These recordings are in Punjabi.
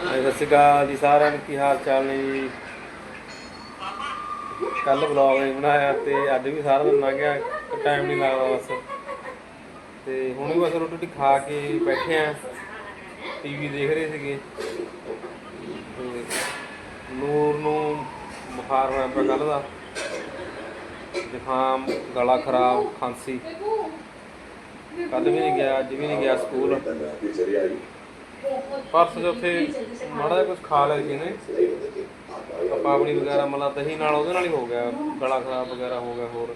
ਸਤਿ ਸ਼੍ਰੀ ਅਕਾਲ ਜੀ ਸਾਰਿਆਂ ਨੂੰ। ਕੀ ਹਾਲ ਚਾਲ ਨੇ ਜੀ? ਕੱਲ ਵਲੌਗ ਨਹੀਂ ਬਣਾਇਆ ਤੇ ਅੱਜ ਵੀ ਸਾਰਾ ਦਿਨ ਲੰਘ ਗਿਆ ਟਾਈਮ ਨਹੀਂ ਲੱਗਦਾ ਬਸ। ਤੇ ਹੁਣ ਵੀ ਬਸ ਰੋਟੀ ਰੋਟੀ ਖਾ ਕੇ ਬੈਠੇ ਆ। ਟੀਵੀ ਦੇਖ ਰਹੇ ਸੀਗੇ। ਨੂਰ ਨੂੰ ਬੁਖਾਰ ਹੋਇਆ ਪਿਆ ਕੱਲ ਦਾ। ਜ਼ੁਕਾਮ, ਗਲਾ ਖਰਾਬ, ਖਾਂਸੀ। ਕੱਲ ਵੀ ਨਹੀਂ ਗਿਆ, ਅੱਜ ਵੀ ਨਹੀਂ ਗਿਆ ਸਕੂਲ। ਪਰਸ ਜੋ ਉੱਥੇ ਮਾੜਾ ਜਿਹਾ ਕੁਝ ਖਾ ਲਿਆ ਸੀ ਨੇ ਪਾਪੜੀ ਵਗੈਰਾ ਮਤਲਬ ਦਹੀਂ ਨਾਲ ਉਹਦੇ ਨਾਲ ਹੀ ਹੋ ਗਿਆ, ਗਲਾ ਖਰਾਬ ਵਗੈਰਾ ਹੋ ਗਿਆ ਹੋਰ।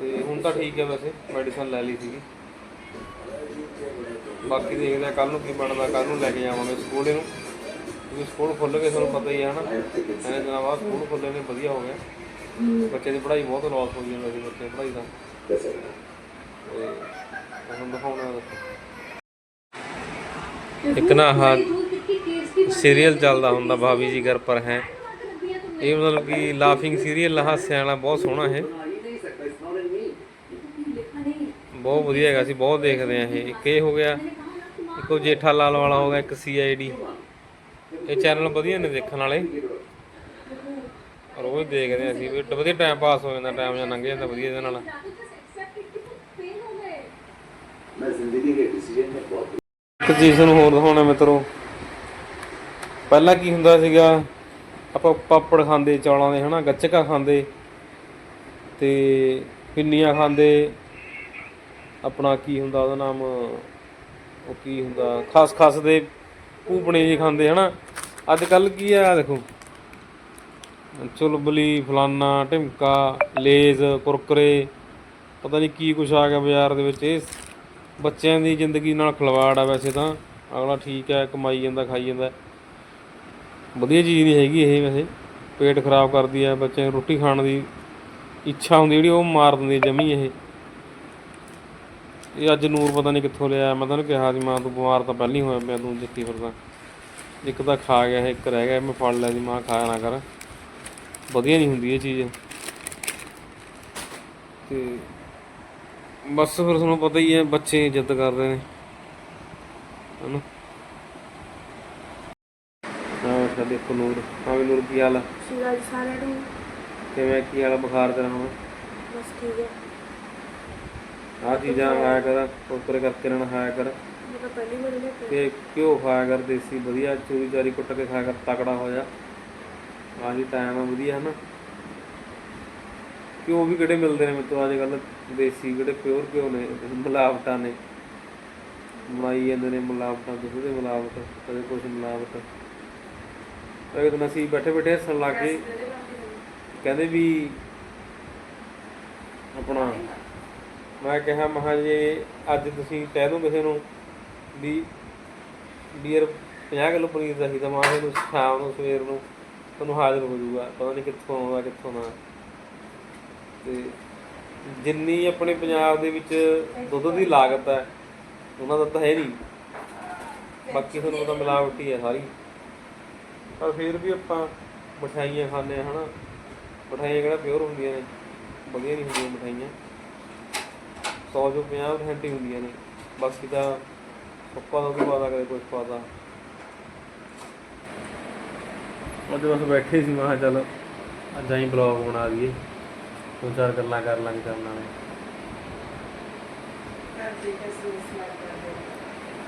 ਤੇ ਹੁਣ ਤਾਂ ਠੀਕ ਹੈ ਵੈਸੇ ਮੈਡੀਸਨ ਲੈ ਲਈ ਸੀਗੀ। ਬਾਕੀ ਦੇਖਦੇ ਆ ਕੱਲ ਨੂੰ ਕੀ ਬਣਦਾ ਕੱਲ ਨੂੰ ਲੈ ਕੇ ਜਾਵਾਂਗੇ ਸਕੂਲ ਇਹਨੂੰ ਕਿਉਂਕਿ ਸਕੂਲ ਖੁੱਲ ਗਏ, ਤੁਹਾਨੂੰ ਪਤਾ ਹੀ ਹੈ ਹਨਾ। ਐਨੇ ਦਿਨਾਂ ਬਾਅਦ ਸਕੂਲ ਖੁੱਲੇ ਨੇ, ਵਧੀਆ ਹੋ ਗਿਆ। ਬੱਚੇ ਦੀ ਪੜ੍ਹਾਈ ਬਹੁਤ ਲੋਸ ਹੋ ਜਾਂਦਾ ਸੀ ਬੱਚੇ ਦੀ ਪੜ੍ਹਾਈ ਦਾ ਤੇ ਹੁਣ ਦਿਖਾਉਣਾ ਦੇਖੋ ਇੱਕ ਨਾ ਹਾ ਸੀਰੀਅਲ ਚੱਲਦਾ ਹੁੰਦਾ, ਭਾਬੀ ਜੀ ਘਰ ਪਰ ਹੈ। ਇਹ ਮਤਲਬ ਕਿ ਲਾਫਿੰਗ ਸੀਰੀਅਲ ਹਾਸੇ ਵਾਲਾ ਬਹੁਤ ਸੋਹਣਾ ਹੈ ਬਹੁਤ ਵਧੀਆ ਹੈਗਾ ਸੀ, ਬਹੁਤ ਦੇਖਦੇ ਆ ਇਹ। ਇੱਕ ਇਹ ਹੋ ਗਿਆ, ਇੱਕੋ ਜੇਠਾ ਲਾਲ ਵਾਲਾ ਹੋ ਗਿਆ, ਇੱਕ ਸੀਆਈਡੀ ਇਹ ਚੈਨਲ ਵਧੀਆ ਨੇ ਦੇਖਣ ਵਾਲੇ। ਰੋਜ਼ ਦੇਖਦੇ ਆ ਅਸੀਂ, ਵੀ ਵਧੀਆ ਟਾਈਮ ਪਾਸ ਹੋ ਜਾਂਦਾ ਟਾਈਮ ਜਾਂ ਲੰਘ ਜਾਂਦਾ ਵਧੀਆ ਇਹਦੇ ਨਾਲ। ਮੈਂ ਜ਼ਿੰਦਗੀ ਦੇ ਡਿਸੀਜਨ ਨੇ ਬਹੁਤ ਇੱਕ ਚੀਜ਼ ਨੂੰ ਹੋਰ ਦਿਖਾਉਣਾ ਮਿੱਤਰੋ। ਪਹਿਲਾਂ ਕੀ ਹੁੰਦਾ ਸੀਗਾ, ਆਪਾਂ ਪਾਪੜ ਖਾਂਦੇ, ਚੌਲਾਂ ਦੇ, ਹਨਾ, ਗੱਚਕਾ ਖਾਂਦੇ, ਤੇ ਪਿੰਨੀਆਂ ਖਾਂਦੇ। ਆਪਣਾ ਕੀ ਹੁੰਦਾ, ਉਹਦਾ ਨਾਮ, ਉਹ ਕੀ ਹੁੰਦਾ, ਖਸ ਖਸ ਦੇ ਭੂਪਣੇ ਜੀ ਖਾਂਦੇ, ਹਨਾ। ਅੱਜ ਕੱਲ ਕੀ ਆ ਦੇਖੋ। ਚੁਲਬਲੀ, ਫਲਾਨਾ, ਢਿਮਕਾ, ਲੇਜ਼, ਕੁਰਕਰੇ, ਪਤਾ ਨਹੀਂ ਕੀ ਕੁਛ ਆ ਗਿਆ ਬਾਜ਼ਾਰ ਦੇ ਵਿੱਚ। ਇਹ ਬੱਚਿਆਂ ਦੀ ਜ਼ਿੰਦਗੀ ਨਾਲ ਖਿਲਵਾੜ ਆ ਵੈਸੇ ਤਾਂ। ਅਗਲਾ ਠੀਕ ਹੈ, ਕਮਾਈ ਜਾਂਦਾ, ਖਾਈ ਜਾਂਦਾ। ਵਧੀਆ ਚੀਜ਼ ਨਹੀਂ ਹੈਗੀ ਇਹ ਵੈਸੇ। ਪੇਟ ਖਰਾਬ ਕਰਦੀ ਹੈ ਬੱਚਿਆਂ ਨੂੰ ਰੋਟੀ ਖਾਣ ਦੀ ਇੱਛਾ ਹੁੰਦੀ ਜਿਹੜੀ, ਉਹ ਮਾਰ ਦਿੰਦੀ ਜਮੀ ਇਹ। ਇਹ ਅੱਜ ਨੂਰ ਪਤਾ ਨਹੀਂ ਕਿੱਥੋਂ ਲਿਆ, ਮੈਂ ਤੈਨੂੰ ਕਿਹਾ ਸੀ, ਮਾਂ ਤੂੰ ਬਿਮਾਰ ਤਾਂ ਪਹਿਲਾਂ ਹੀ ਹੋਇਆ ਪਿਆ, ਤੂੰ ਜਿੱਤੀ ਫਿਰਦਾ। ਇੱਕ ਤਾਂ ਖਾ ਗਿਆ ਇੱਕ ਰਹਿ ਗਿਆ, ਮੈਂ ਫੜ ਲਿਆ ਸੀ, ਮਾਂ ਖਾਇਆ ਨਾ ਕਰ। ਵਧੀਆ ਨਹੀਂ ਹੁੰਦੀ ਇਹ ਚੀਜ਼। ਤੇ ਬਸ ਫਿਰ ਤੁਹਾਨੂੰ ਪਤਾ ਹੀ ਹੈ ਬੱਚੇ ਜਿੱਦ ਕਰਦੇ ਨੇ। ਹਨਾ? ਹਾਂ ਸਾਡੇ ਇੱਕ ਨੂਰ ਹਾਂ ਵੀ ਨੂਰ ਕੀ ਹਾਲ ਆ? ਸ਼ਿਵਾਜੀ ਸਾਰਿਆਂ ਨੂੰ। ਕਿਵੇਂ ਕੀ ਹਾਲ ਆ ਬੁਖਾਰ ਤੇਰਾ ਹੁਣ? ਬਸ ਠੀਕ ਹੈ ਆਹ ਚੀਜ਼ਾਂ ਖਾਇਆ ਕਰ ਕੁਰਕਰੇ ਕਰਕੇ ਨਾ ਖਾਇਆ ਕਰ। ਮੈਂ ਤਾਂ ਪਹਿਲੀ ਵਾਰ ਲੈ ਕੇ। ਤੇ ਘਿਓ ਖਾਇਆ ਕਰ ਦੇਸੀ ਵਧੀਆ ਚੂਰੀ ਚਾਰੀ ਕੁੱਟ ਕੇ ਖਾਇਆ ਕਰ ਤਕੜਾ ਹੋ ਜਾ ਆਹ ਜੀ ਟਾਈਮ ਆ ਵਧੀਆ ਹਨਾ? ਘਿਓ ਵੀ ਕਿਹੜੇ ਮਿਲਦੇ ਨੇ ਮੈਨੂੰ ਅੱਜ ਕੱਲ ਦੇਸੀ ਜਿਹੜੇ ਪਿਓਰ ਘਿਓ ਨੇ, ਮਿਲਾਵਟਾਂ ਨੇ, ਬਣਾਈ ਜਾਂਦੇ ਨੇ ਮਿਲਾਵਟਾਂ ਦੁੱਧ ਦੇ ਮਿਲਾਵਟ, ਕਦੇ ਕੁਛ ਮਿਲਾਵਟ। ਇੱਕ ਦਿਨ ਅਸੀਂ ਬੈਠੇ ਬੈਠੇ ਹੱਸਣ ਲੱਗ ਗਏ। ਕਹਿੰਦੇ ਵੀ ਆਪਣਾ, ਮੈਂ ਕਿਹਾ ਮਹਾ ਜੇ ਅੱਜ ਤੁਸੀਂ ਕਹਿ ਦੋ ਕਿਸੇ ਨੂੰ ਵੀ ਬੀਅਰ 50 ਕਿਲੋ ਪਨੀਰ ਚਾਹੀਦਾ ਮਾਂ ਨੂੰ ਸ਼ਾਮ ਨੂੰ, ਸਵੇਰ ਨੂੰ ਤੁਹਾਨੂੰ ਹਾਜ਼ਰ ਹੋ ਜਾਊਗਾ, ਪਤਾ ਨਹੀਂ ਕਿੱਥੋਂ ਆਉਂਦਾ, ਕਿੱਥੋਂ ਨਾ। ਤੇ ਜਿੰਨੀ ਆਪਣੇ ਪੰਜਾਬ ਦੇ ਵਿੱਚ ਦੁੱਧ ਦੀ ਲਾਗਤ ਹੈ, ਉਹਨਾਂ ਦਾ ਤਾਂ ਹੈ ਨਹੀਂ। ਬਾਕੀ ਤੁਹਾਨੂੰ ਪਤਾ ਮਿਲਾਵਟੀ ਹੈ ਸਾਰੀ। ਪਰ ਫਿਰ ਵੀ ਆਪਾਂ ਮਠਾਈਆਂ ਖਾਂਦੇ ਆ ਹਨਾ। ਮਠਾਈਆਂ ਕਿਹੜਾ ਪਿਓਰ ਹੁੰਦੀਆਂ ਨੇ। ਵਧੀਆ ਨਹੀਂ ਹੁੰਦੀਆਂ ਮਠਾਈਆਂ। 100 ਜੋ 50% ਹੀ ਹੁੰਦੀਆਂ ਨੇ। ਬਾਕੀ ਤਾਂ ਪੱਪਾ ਦਾ ਵੀ ਪਾਦਾ ਕਦੇ ਕੁਝ ਪਾਦਾ ਅੱਜ ਬਸ ਬੈਠੇ ਸੀ, ਮੈਂ ਕਿਹਾ ਚੱਲ ਅੱਜ ਆਈ ਬਲੌਗ ਬਣਾ ਲਈਏ। ਦੋ ਚਾਰ ਗੱਲਾਂ ਕਰ ਲਾਂਗੇ ਕਰਨ ਵਾਲੇ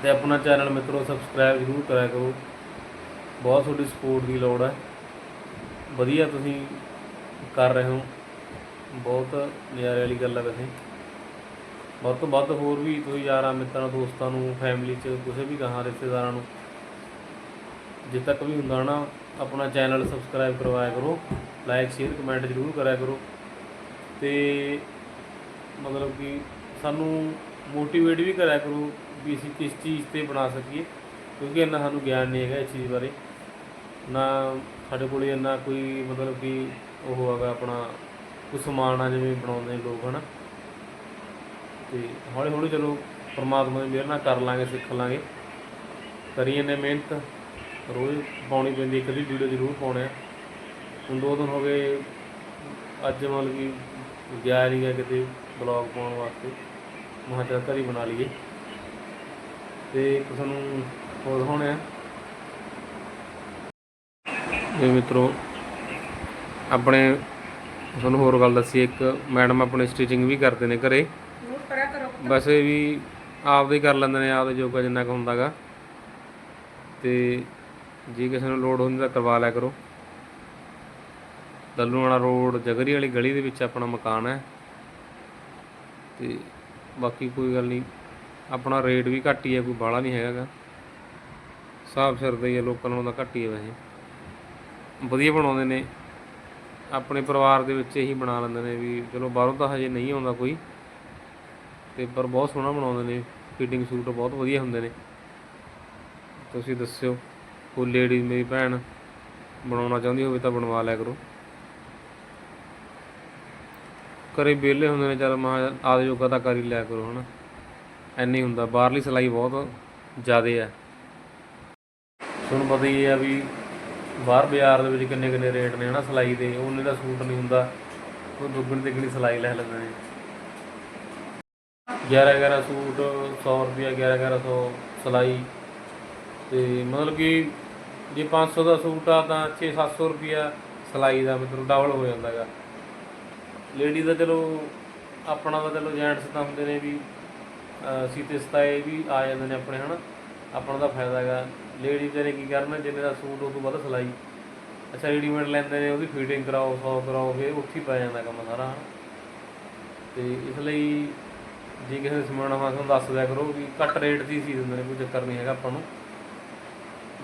ਤੇ ਆਪਣਾ ਚੈਨਲ ਮਿੱਤਰੋ ਸਬਸਕ੍ਰਾਈਬ ਜ਼ਰੂਰ ਕਰਿਆ ਕਰੋ। ਬਹੁਤ ਤੁਹਾਡੀ ਸਪੋਰਟ ਦੀ ਲੋੜ ਹੈ ਵਧੀਆ ਤੁਸੀਂ ਕਰ ਰਹੇ ਹੋ। ਬਹੁਤ ਨਜ਼ਾਰੇ ਵਾਲੀ ਗੱਲ ਹੈ ਵੈਸੇ। ਵੱਧ ਤੋਂ ਵੱਧ ਹੋਰ ਵੀ ਤੁਸੀਂ ਯਾਰਾਂ, ਮਿੱਤਰਾਂ, ਦੋਸਤਾਂ ਨੂੰ ਫੈਮਿਲੀ 'ਚ, ਕਿਸੇ ਵੀ ਗਾਹਾਂ, ਰਿਸ਼ਤੇਦਾਰਾਂ ਨੂੰ ਜਿੱਥੇ ਤੱਕ ਵੀ ਹੁੰਦਾ ਨਾ, ਆਪਣਾ ਚੈਨਲ ਸਬਸਕ੍ਰਾਈਬ ਕਰਵਾਇਆ ਕਰੋ। ਲਾਈਕ ਸ਼ੇਅਰ ਕਮੈਂਟ ਜ਼ਰੂਰ ਕਰਿਆ ਕਰੋ। ਤੇ ਮਤਲਬ ਕਿ ਸਾਨੂੰ ਮੋਟੀਵੇਟ ਵੀ ਕਰਿਆ ਕਰੋ ਵੀ ਅਸੀਂ ਕਿਸ ਚੀਜ਼ ਤੇ ਬਣਾ ਸਕੀਏ, ਕਿਉਂਕਿ ਇੰਨਾ ਸਾਨੂੰ ਗਿਆਨ ਨਹੀਂ ਹੈਗਾ ਇਸ ਚੀਜ਼ ਬਾਰੇ। ਨਾ ਸਾਡੇ ਕੋਲ ਇੰਨਾ ਕੋਈ ਮਤਲਬ ਕਿ ਉਹ ਹੈਗਾ ਆਪਣਾ ਕੁਝ ਸਮਾਨ ਆ ਜਿਵੇਂ ਬਣਾਉਂਦੇ ਨੇ ਲੋਕ, ਹਨਾ। ਤੇ ਹੌਲੀ ਹੌਲੀ ਚਲੋ ਪਰਮਾਤਮਾ ਦੀ ਮਿਹਰ ਨਾਲ ਕਰ ਲਾਂਗੇ, ਸਿੱਖ ਲਾਂਗੇ। ਕਰੀ ਜਾਂਦੇ ਮਿਹਨਤ, ਰੋਜ਼ ਪਾਉਣੀ ਪੈਂਦੀ, ਇੱਕ ਦੀ ਵੀਡੀਓ ਜ਼ਰੂਰ ਪਾਉਣੇ ਆ। ਹੁਣ ਦੋ ਦਿਨ ਹੋ ਗਏ, ਅੱਜ ਮਤਲਬ ਕਿ ਗਿਆ ਨਹੀਂ ਗਿਆ ਕਿਤੇ ਬਲੌਗ ਪਾਉਣ ਵਾਸਤੇ। ਮੈਂ ਕਿਹਾ ਘਰ ਹੀ ਬਣਾ ਲਈਏ। ਤੇ ਇੱਕ ਤੁਹਾਨੂੰ ਹੋਰ ਆ ਇਹ ਮਿੱਤਰੋ ਆਪਣੇ ਤੁਹਾਨੂੰ ਹੋਰ ਗੱਲ ਦੱਸੀ ਇੱਕ ਮੈਡਮ ਆਪਣੇ ਸਟਿਚਿੰਗ ਵੀ ਕਰਦੇ ਨੇ ਘਰੇ। ਕਰੋ। ਵੈਸੇ ਵੀ ਆਪਦੇ ਹੀ ਕਰ ਲੈਂਦੇ ਨੇ ਆਪਦੇ ਜੋਗਾ ਜਿੰਨਾ ਕੁ ਹੁੰਦਾਗਾ। ਤੇ ਜੇ ਕਿਸੇ ਨੂੰ ਲੋੜ ਹੁੰਦੀ ਤਾਂ ਕਰਵਾ ਲਿਆ ਕਰੋ। ਦੱਲੂ ਵਾਲਾ ਰੋਡ, ਜਗਰੀ ਵਾਲੀ ਗਲੀ ਦੇ ਵਿੱਚ ਆਪਣਾ ਮਕਾਨ ਹੈ। ਤੇ ਬਾਕੀ ਕੋਈ ਗੱਲ ਨਹੀਂ, ਆਪਣਾ ਰੇਟ ਵੀ ਘੱਟ ਹੀ ਹੈ, ਕੋਈ ਬਾਹਲਾ ਨਹੀਂ ਹੈਗਾ ਹਿਸਾਬ ਸਿਰ ਦਾ ਹੀ ਹੈ, ਲੋਕਾਂ ਨਾਲੋਂ ਤਾਂ ਘੱਟ ਹੀ ਹੈ ਵੈਸੇ। ਵਧੀਆ ਬਣਾਉਂਦੇ ਨੇ। ਆਪਣੇ ਪਰਿਵਾਰ ਦੇ ਵਿੱਚ ਇਹੀ ਬਣਾ ਲੈਂਦੇ ਨੇ ਵੀ ਚਲੋ ਬਾਹਰੋਂ ਤਾਂ ਹਜੇ ਨਹੀਂ ਆਉਂਦਾ ਕੋਈ। ਤੇ ਪਰ ਬਹੁਤ ਸੋਹਣਾ ਬਣਾਉਂਦੇ ਨੇ ਫਿਟਿੰਗ ਸੂਟ ਬਹੁਤ ਵਧੀਆ ਹੁੰਦੇ ਨੇ। ਤੁਸੀਂ ਦੱਸਿਓ, ਕੋਈ ਲੇਡੀ ਮੇਰੀ ਭੈਣ ਬਣਾਉਣਾ ਚਾਹੁੰਦੀ ਹੋਵੇ ਤਾਂ ਬਣਵਾ ਲਿਆ ਕਰੋ। ਘਰੇ ਵਿਹਲੇ ਹੁੰਦੇ ਨੇ, ਚੱਲ ਮਾ ਆਦੇ ਜੋਗਾ ਤਾਂ ਕਰ ਹੀ ਲਿਆ ਕਰੋ, ਹਨਾ। ਐਨੀ ਹੁੰਦਾ, ਬਾਹਰਲੀ ਸਿਲਾਈ ਬਹੁਤ ਜ਼ਿਆਦੇ ਆ। ਤੁਹਾਨੂੰ ਪਤਾ ਹੀ ਆ ਵੀ ਬਾਹਰ ਬਾਜ਼ਾਰ ਦੇ ਵਿੱਚ ਕਿੰਨੇ ਕਿੰਨੇ ਰੇਟ ਨੇ, ਹਨਾ, ਸਿਲਾਈ ਦੇ। ਉਹਨੇ ਦਾ ਸੂਟ ਨਹੀਂ ਹੁੰਦਾ, ਉਹ ਦੁੱਗਣੀ ਤਿੱਗਣੀ ਸਿਲਾਈ ਲੈ ਲੈਂਦੇ ਨੇ। 11 11 ਸੂਟ 100 ਰੁਪਿਆ 11 1100 ਸਿਲਾਈ। ਤੇ ਮਤਲਬ ਕਿ ਜੇ 500 ਦਾ ਸੂਟ ਆ ਤਾਂ 6 700 ਰੁਪਿਆ ਸਿਲਾਈ ਦਾ ਮਤਲਬ ਡਬਲ ਹੋ ਜਾਂਦਾ ਹੈਗਾ ਲੇਡੀ ਦਾ ਚਲੋ, ਆਪਣਾ ਤਾਂ ਚਲੋ ਜੈਂਟਸ ਤਾਂ ਹੁੰਦੇ ਨੇ ਵੀ ਸੀਤੇ ਸਤਾਏ ਵੀ ਆ ਜਾਂਦੇ ਨੇ ਆਪਣੇ, ਹਨਾ? ਆਪਣਾ ਦਾ ਫਾਇਦਾ ਹੈਗਾ। ਲੇਡੀ ਤੇ ਕੀ ਕਰਨਾ ਜਿੰਨੇ ਦਾ ਸੂਟ ਉਹ ਤੋਂ ਵੱਧ ਸਿਲਾਈ। ਅੱਛਾ ਰੈਡੀਮੇਡ ਲੈਂਦੇ ਨੇ, ਉਹਦੀ ਫਿਟਿੰਗ ਕਰਾਓ 100 ਕਰਾਓ, ਫਿਰ ਉੱਥੇ ਹੀ ਪੈ ਜਾਂਦਾ ਕੰਮ ਸਾਰਾ ਤੇ ਇਸ ਲਈ ਜੇ ਕਿਸੇ ਨੇ ਸਮਾਨ ਆਵਾ ਤੁਹਾਨੂੰ ਦੱਸ ਦਿਆ ਕਰੋ ਵੀ ਘੱਟ ਰੇਟ ਦੀ ਸੀ ਦਿੰਦੇ ਨੇ, ਕੋਈ ਚੱਕਰ ਨਹੀਂ ਹੈਗਾ ਆਪਾਂ ਨੂੰ।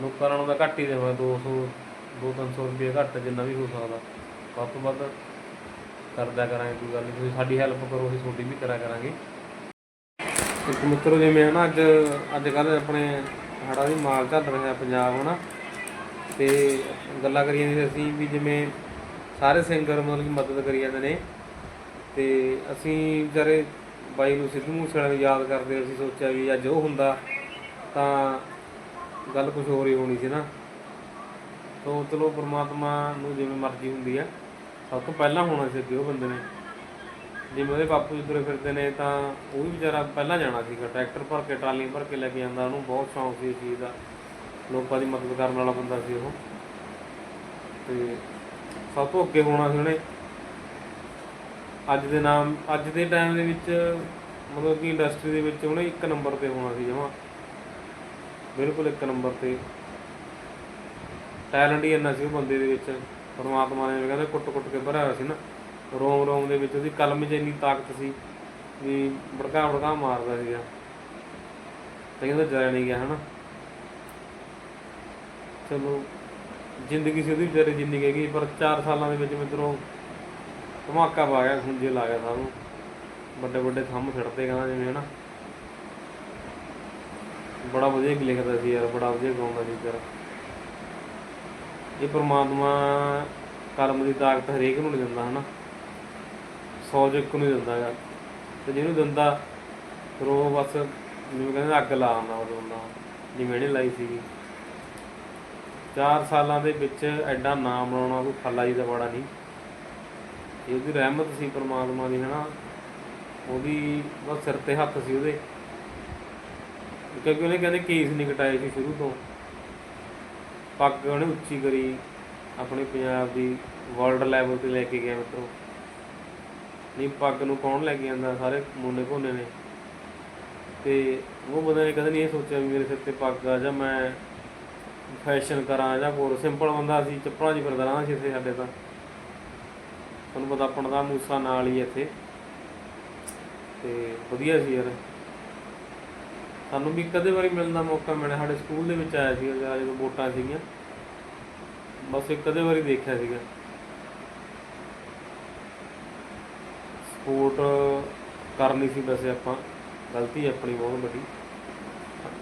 ਲੋਕਾਂ ਨਾਲੋਂ ਤਾਂ ਘੱਟ ਹੀ ਦੇਵਾਂ 200 2-300 ਰੁਪਏ ਘੱਟ ਜਿੰਨਾ ਵੀ ਹੋ ਸਕਦਾ। ਵੱਧ ਤੋਂ ਵੱਧ ਕਰਦਾ ਕਰਾਂਗੇ, ਕੋਈ ਗੱਲ ਨਹੀਂ ਤੁਸੀਂ ਸਾਡੀ ਹੈਲਪ ਕਰੋ, ਅਸੀਂ ਤੁਹਾਡੀ ਵੀ ਕਰਾ ਕਰਾਂਗੇ। ਇੱਕ ਮਿੱਤਰੋ, ਜਿਵੇਂ ਹਨਾ, ਅੱਜ ਅੱਜ ਕੱਲ੍ਹ ਆਪਣੇ ਹਾੜਾ ਦੀ ਮਾਲ ਚੱਲ ਰਿਹਾ ਪੰਜਾਬ, ਹਨਾ। ਤੇ ਗੱਲਾਂ ਕਰੀ ਜਾਂਦੇ ਸੀ ਅਸੀਂ ਵੀ ਜਿਵੇਂ ਸਾਰੇ ਸਿੰਗਰ ਮਤਲਬ ਕਿ ਮਦਦ ਕਰੀ ਜਾਂਦੇ ਨੇ। ਤੇ ਅਸੀਂ ਵਿਚਾਰੇ ਬਾਈ ਨੂੰ ਸਿੱਧੂ ਮੂਸੇਵਾਲੇ ਨੂੰ ਯਾਦ ਕਰਦੇ, ਅਸੀਂ ਸੋਚਿਆ ਵੀ ਅੱਜ ਉਹ ਹੁੰਦਾ, ਤਾਂ ਗੱਲ ਕੁਝ ਹੋਰ ਹੀ ਹੋਣੀ ਸੀ ਨਾ। ਤੋਂ ਚਲੋ, ਪ੍ਰਮਾਤਮਾ ਨੂੰ ਜਿਵੇਂ ਮਰਜ਼ੀ ਹੁੰਦੀ ਹੈ ਸਭ ਤੋਂ ਪਹਿਲਾਂ ਹੋਣਾ ਸੀ ਅੱਗੇ ਉਹ ਬੰਦੇ ਨੇ। ਜਿਵੇਂ ਉਹਦੇ ਬਾਪੂ ਜੀ ਤੁਰੇ ਫਿਰਦੇ ਨੇ ਤਾਂ ਉਹ ਵੀ ਵਿਚਾਰਾ ਪਹਿਲਾਂ ਜਾਣਾ ਸੀਗਾ। ਟਰੈਕਟਰ ਭਰ ਕੇ, ਟਰਾਲੀਆਂ ਭਰ ਕੇ ਲੈ ਕੇ ਜਾਂਦਾ। ਉਹਨੂੰ ਬਹੁਤ ਸ਼ੌਂਕ ਸੀ ਇਸ ਚੀਜ਼ ਦਾ। ਲੋਕਾਂ ਦੀ ਮਦਦ ਕਰਨ ਵਾਲਾ ਬੰਦਾ ਸੀ ਉਹ। ਤੇ ਸਭ ਤੋਂ ਅੱਗੇ ਹੋਣਾ ਸੀ ਉਹਨੇ। ਅੱਜ ਦੇ ਨਾਮ, ਅੱਜ ਦੇ ਟਾਈਮ ਦੇ ਵਿੱਚ ਮਤਲਬ ਕਿ ਇੰਡਸਟਰੀ ਦੇ ਵਿੱਚ ਉਹਨੇ ਇੱਕ ਨੰਬਰ ਤੇ ਹੋਣਾ ਸੀ ਜਮਾ। ਬਿਲਕੁਲ ਇੱਕ ਨੰਬਰ ਤੇ। ਟੈਲੈਂਟ ਹੀ ਇੰਨਾ ਸੀ ਉਹ ਬੰਦੇ ਦੇ ਵਿੱਚ। ਪਰਮਾਤਮਾ ਨੇ ਕਹਿੰਦੇ ਕੁੱਟ ਕੁੱਟ ਕੇ ਭਰਿਆ ਹੋਇਆ ਸੀ ਨਾ। ਰੋਮ ਰੋਮ ਦੇ ਵਿੱਚ ਉਹਦੀ ਕਲਮ 'ਚ ਇੰਨੀ ਤਾਕਤ ਸੀ ਵੀ ਭੜਕਾ ਭੜਕਾ ਮਾਰਦਾ ਸੀਗਾ। ਤੇ ਕਹਿੰਦਾ ਜਰਿਆ ਨਹੀਂ ਗਿਆ, ਹਨਾ। ਚਲੋ, ਜ਼ਿੰਦਗੀ ਸੀ ਉਹਦੀ ਵਿਚਾਰੇ ਜਿੰਨੀ ਹੈਗੀ, ਪਰ 4 ਸਾਲਾਂ ਦੇ ਵਿੱਚ ਮਿੱਤਰੋਂ ਧਮਾਕਾ ਪਾ ਗਿਆ, ਖੁੰਝੇ ਲਾ ਗਿਆ ਸਾਨੂੰ ਵੱਡੇ ਵੱਡੇ ਥੰਮ ਛੱਡਦੇ ਕਹਿੰਦਾ ਜਿਵੇਂ, ਹਨਾ। ਬੜਾ ਵਧੀਆ ਲਿਖਦਾ ਸੀ ਯਾਰ, ਬੜਾ ਵਧੀਆ ਗਾਉਂਦਾ ਸੀ ਯਾਰ ਇਹ ਪ੍ਰਮਾਤਮਾ ਕਲਮ ਦੀ ਤਾਕਤ ਹਰੇਕ ਨੂੰ ਨਹੀਂ ਦਿੰਦਾ, ਹਨਾ? 100 ਚ ਇੱਕ ਨੂੰ ਦਿੰਦਾ ਹੈਗਾ। ਤੇ ਜਿਹਨੂੰ ਦਿੰਦਾ, ਫਿਰ ਉਹ ਬਸ ਜਿਵੇਂ ਕਹਿੰਦੇ ਅੱਗ ਲਾ ਆਉਂਦਾ ਉਹ ਬੰਦਾ ਜਿਵੇਂ ਇਹਨੇ ਲਾਈ ਸੀਗੀ। 4 ਸਾਲਾਂ ਦੇ ਵਿੱਚ ਐਡਾ ਨਾਮ ਬਣਾਉਣਾ ਕੋਈ ਫੱਲਾ ਜੀ ਦਾ ਬੜਾ ਨਹੀਂ। ਇਹ ਉਹਦੀ ਰਹਿਮਤ ਸੀ ਪ੍ਰਮਾਤਮਾ ਦੀ, ਹਨਾ? ਉਹਦੀ ਬਸ ਸਿਰ ਤੇ ਹੱਥ ਸੀ ਉਹਦੇ। ਕਿਉਂਕਿ ਉਹਨੇ ਕਹਿੰਦੇ ਕੇਸ ਨਹੀਂ ਕਟਾਏ ਸੀ ਸ਼ੁਰੂ ਤੋਂ। ਪੱਗ ਉਹਨੇ ਉੱਚੀ ਕਰੀ, ਆਪਣੇ ਪੰਜਾਬ ਦੀ ਵਰਲਡ ਲੈਵਲ ਤੇ ਲੈ ਕੇ ਗਿਆ ਮਿੱਤਰੋ। ਨਹੀਂ, ਪੱਗ ਨੂੰ ਕੌਣ ਲੈ ਕੇ ਜਾਂਦਾ ਸਾਰੇ ਮੁੰਨੇ ਕੋਨੇ ਨੇ। ਤੇ ਉਹ ਬੰਦੇ ਨੇ ਕਦੇ ਨਹੀਂ ਇਹ ਸੋਚਿਆ ਵੀ ਮੇਰੇ ਸਿਰ ਤੇ ਪੱਗ ਆ ਜਾਂ ਮੈਂ ਫੈਸ਼ਨ ਕਰਾਂ ਜਾਂ ਹੋਰ ਸਿੰਪਲ ਬੰਦਾ ਸੀ, ਚੱਪਲਾਂ 'ਚ ਫਿਰਦਾ ਰਹਿੰਦਾ ਸੀ ਇੱਥੇ ਸਾਡੇ ਤਾਂ। ਤੁਹਾਨੂੰ ਪਤਾ ਆਪਣਾ ਦਾ ਮੂਸਾ ਨਾਲ ਹੀ ਇੱਥੇ। ਤੇ ਵਧੀਆ ਸੀ ਯਾਰ। ਸਾਨੂੰ ਵੀ ਕਦੇ ਵਾਰੀ ਮਿਲਣ ਦਾ ਮੌਕਾ ਮਿਲਿਆ। ਸਾਡੇ ਸਕੂਲ ਦੇ ਵਿੱਚ ਆਇਆ ਸੀਗਾ ਜਦੋਂ ਵੋਟਾਂ ਸੀਗੀਆਂ। ਬਸ ਇੱਕ ਕਦੇ ਵਾਰੀ ਦੇਖਿਆ ਸੀਗਾ। ਸਪੋਰਟ ਕਰਨੀ ਸੀ ਵੈਸੇ ਆਪਾਂ। ਗਲਤੀ ਆਪਣੀ ਬਹੁਤ ਵੱਡੀ।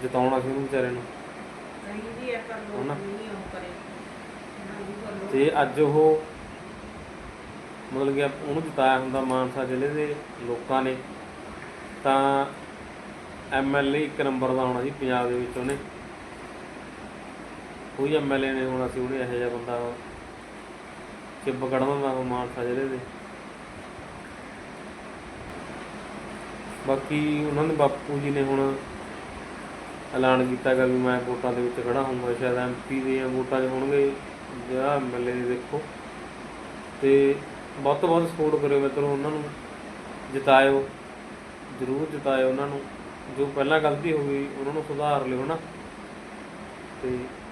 ਜਿਤਾਉਣਾ ਸੀ ਉਹਨੂੰ ਵਿਚਾਰੇ ਨੂੰ। ਚਾਹੀਦੀ ਹੈ ਪਰ ਲੋਕ? ਨਹੀਂ ਉਹ ਕਰੇ। ਤੇ ਅੱਜ ਉਹ ਮਤਲਬ ਕਿ ਉਹਨੂੰ ਜਿਤਾਇਆ ਹੁੰਦਾ ਮਾਨਸਾ ਜ਼ਿਲ੍ਹੇ ਦੇ ਲੋਕਾਂ ਨੇ। ਤਾਂ ਐਮਐਲਏ ਇੱਕ ਨੰਬਰ ਦਾ ਹੋਣਾ ਜੀ, ਪੰਜਾਬ ਦੇ ਵਿੱਚ ਉਹਨੇ। ਕੋਈ ਐਮਐਲਏ ਨੇ ਹੋਣਾ ਸੀ ਉਹਨੇ, ਇਹੋ ਜਿਹਾ ਬੰਦਾ ਚਿੱਬ ਕੱਢਦਾ ਮਾਨਸਾ ਜ਼ਿਲ੍ਹੇ ਦੇ। ਬਾਕੀ ਉਹਨਾਂ ਦੇ ਬਾਪੂ ਜੀ ਨੇ ਹੁਣ ਐਲਾਨ ਕੀਤਾ ਗਾ ਵੀ ਮੈਂ ਵੋਟਾਂ ਦੇ ਵਿੱਚ ਖੜਾ ਹੋਊਂਗਾ, ਸ਼ਾਇਦ ਐਮਪੀ ਦੀਆਂ ਵੋਟਾਂ 'ਚ ਹੋਣਗੇ। ਜਿਹੜਾ ਐਮਐਲਏ ਦੇ ਦੇਖੋ। ਤੇ ਬਹੁਤ ਤੋਂ ਵੱਧ ਸਪੋਰਟ ਕਰਿਓ ਮਿੱਤਰੋ ਉਹਨਾਂ ਨੂੰ। ਜਿਤਾਇਓ, ਜ਼ਰੂਰ ਜਿਤਾਇਓ ਉਹਨਾਂ ਨੂੰ। ਜੋ ਪਹਿਲਾਂ ਗਲਤੀ ਹੋ ਗਈ, ਉਹਨਾਂ ਨੂੰ ਸੁਧਾਰ ਲਿਓ ਨਾ। ਤੇ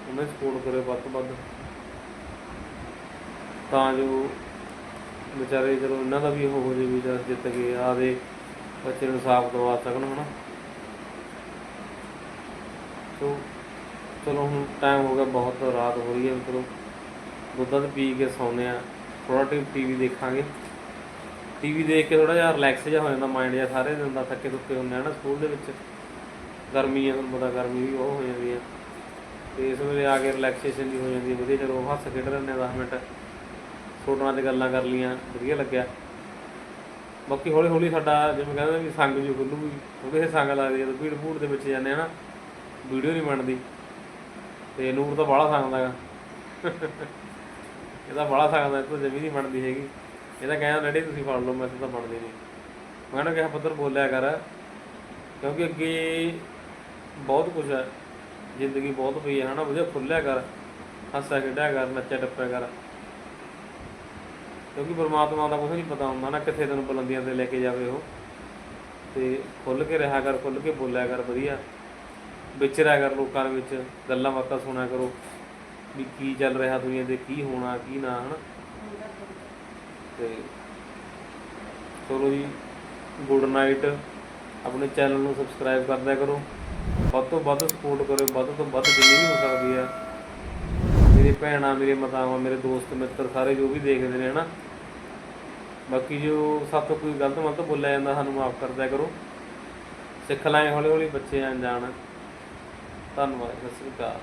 ਉਹਨਾਂ ਦੀ ਸਪੋਰਟ ਕਰਿਓ ਵੱਧ ਤੋਂ ਵੱਧ। ਤਾਂ ਜੋ ਵਿਚਾਰੇ ਜਦੋਂ ਇਹਨਾਂ ਦਾ ਵੀ ਉਹ ਹੋ ਜੇ ਵੀ ਜਦ ਜਿੱਤ ਗਏ ਆਦੇ ਬੱਚੇ ਨੂੰ ਸਾਫ਼ ਦਵਾ ਸਕਣ, ਹਨਾ। ਸੋ, ਚਲੋ ਹੁਣ ਟਾਈਮ ਹੋ ਗਿਆ, ਬਹੁਤ ਰਾਤ ਹੋ ਰਹੀ ਹੈ, ਚਲੋ ਦੁੱਧ ਦੁੱਧ ਪੀ ਕੇ ਸੌਂਦੇ ਆ ਥੋੜਾ ਟਾਈਮ ਟੀਵੀ ਦੇਖਾਂਗੇ। ਟੀਵੀ ਦੇਖ ਕੇ ਥੋੜਾ ਜਿਹਾ ਰਿਲੈਕਸ ਜਿਹਾ ਹੋ ਜਾਂਦਾ ਮਾਈਂਡ ਜਿਹਾ ਸਾਰੇ ਦਿਨ ਦਾ ਥੱਕੇ ਥੁੱਕੇ ਹੁੰਦੇ ਆ ਨਾ ਸਕੂਲ ਦੇ ਵਿੱਚ। ਗਰਮੀ ਆ, ਤੁਹਾਨੂੰ ਪਤਾ ਗਰਮੀ ਵੀ ਬਹੁਤ ਹੋ ਜਾਂਦੀ ਆ। ਤੇ ਇਸ ਵੇਲੇ ਆ ਕੇ ਰਿਲੈਕਸੇਸ਼ਨ ਵੀ ਹੋ ਜਾਂਦੀ ਹੈ ਵਧੀਆ, ਚਲੋ ਹੱਸ ਖੇਡ ਲੈਂਦੇ ਆ 10 ਮਿੰਟ। ਛੋਟੀਆਂ ਤੇ ਗੱਲਾਂ ਕਰ ਲੀਆਂ ਵਧੀਆ ਲੱਗਿਆ। ਬਾਕੀ ਹੌਲੀ ਹੌਲੀ ਸਾਡਾ ਜਿਵੇਂ ਕਹਿੰਦੇ ਵੀ ਸੰਗ ਵੀ ਖੁੱਲੂਗੀ ਕਿਉਂਕਿ ਇਹ ਸੰਗ ਲੱਗਦੀ ਜਦੋਂ ਭੀੜ ਭੂੜ ਦੇ ਵਿੱਚ ਜਾਂਦੇ ਆ ਨਾ, ਵੀਡੀਓ ਨਹੀਂ ਬਣਦੀ। ਤੇ ਨੂਰ ਤਾਂ ਬਾਹਲਾ ਸੰਗਦਾ ਹੈਗਾ ਇਹਦਾ ਬਾਹਲਾ ਸਕਦਾ ਇਹ ਤਾਂ ਜਮੀ ਨਹੀਂ ਬਣਦੀ ਹੈਗੀ। ਇਹ ਤਾਂ ਕਹਿੰਦਾ, ਡੈਡੀ, ਤੁਸੀਂ ਫੜ ਲਓ, ਮੈਂ ਤਾਂ ਬਣਦੀ ਨਹੀਂ। ਮੈਂ ਨਾ ਕਿਹਾ, ਪੁੱਤਰ, ਬੋਲਿਆ ਕਰ, ਕਿਉਂਕਿ ਅੱਗੇ ਬਹੁਤ ਕੁਝ ਹੈ। ਜ਼ਿੰਦਗੀ ਬਹੁਤ ਪਈ ਹੈ, ਹਨਾ? ਵਧੀਆ ਖੁੱਲਿਆ ਕਰ, ਹੱਸਿਆ, ਖੇਡਿਆ ਕਰ, ਨੱਚਿਆ, ਟੱਪਿਆ ਕਰ। ਕਿਉਂਕਿ ਪਰਮਾਤਮਾ ਦਾ ਕੁਝ ਨਹੀਂ ਪਤਾ ਹੁੰਦਾ ਨਾ, ਕਿੱਥੇ ਤੈਨੂੰ ਬੁਲੰਦੀਆਂ ਤੇ ਲੈ ਕੇ ਜਾਵੇ ਉਹ। ਤੇ ਖੁੱਲ ਕੇ ਰਿਹਾ ਕਰ ਖੁੱਲ ਕੇ ਬੋਲਿਆ ਕਰ, ਵਧੀਆ। ਵਿਚਰਿਆ ਕਰ ਲੋਕਾਂ ਦੇ ਵਿੱਚ, ਗੱਲਾਂ ਬਾਤਾਂ ਸੁਣਿਆ ਕਰੋ, ਵੀ ਕੀ ਚੱਲ ਰਿਹਾ ਦੁਨੀਆ ਤੇ, ਕੀ ਹੋਣਾ, ਕੀ ਨਾ, ਹਨਾ? ਤੇ ਚਲੋ ਜੀ ਗੁੱਡ ਨਾਈਟ ਆਪਣੇ ਚੈਨਲ ਨੂੰ ਸਬਸਕ੍ਰਾਈਬ ਕਰਦਿਆ ਕਰੋ। ਵੱਧ ਤੋਂ ਵੱਧ ਸਪੋਰਟ ਕਰੋ ਵੱਧ ਤੋਂ ਵੱਧ ਜਿੰਨੀ ਵੀ ਹੋ ਸਕਦੀ ਹੈ ਮੇਰੀ ਭੈਣਾਂ, ਮੇਰੇ ਮਾਤਾਵਾਂ, ਮੇਰੇ ਦੋਸਤ, ਮਿੱਤਰ ਸਾਰੇ ਜੋ ਵੀ ਦੇਖਦੇ ਨੇ, ਹਨਾ। ਬਾਕੀ ਜੋ ਸਭ ਤੋਂ ਕੋਈ ਗਲਤ ਮਤ ਬੋਲਿਆ ਜਾਂਦਾ, ਸਾਨੂੰ ਮਾਫ ਕਰਦਿਆ ਕਰੋ। ਸਿੱਖ ਲਾਂਗੇ ਹੌਲੀ ਹੌਲੀ ਬੱਚੇ ਅਣਜਾਣ ਧੰਨਵਾਦ, ਸਤਿ ਸ੍ਰੀ ਅਕਾਲ।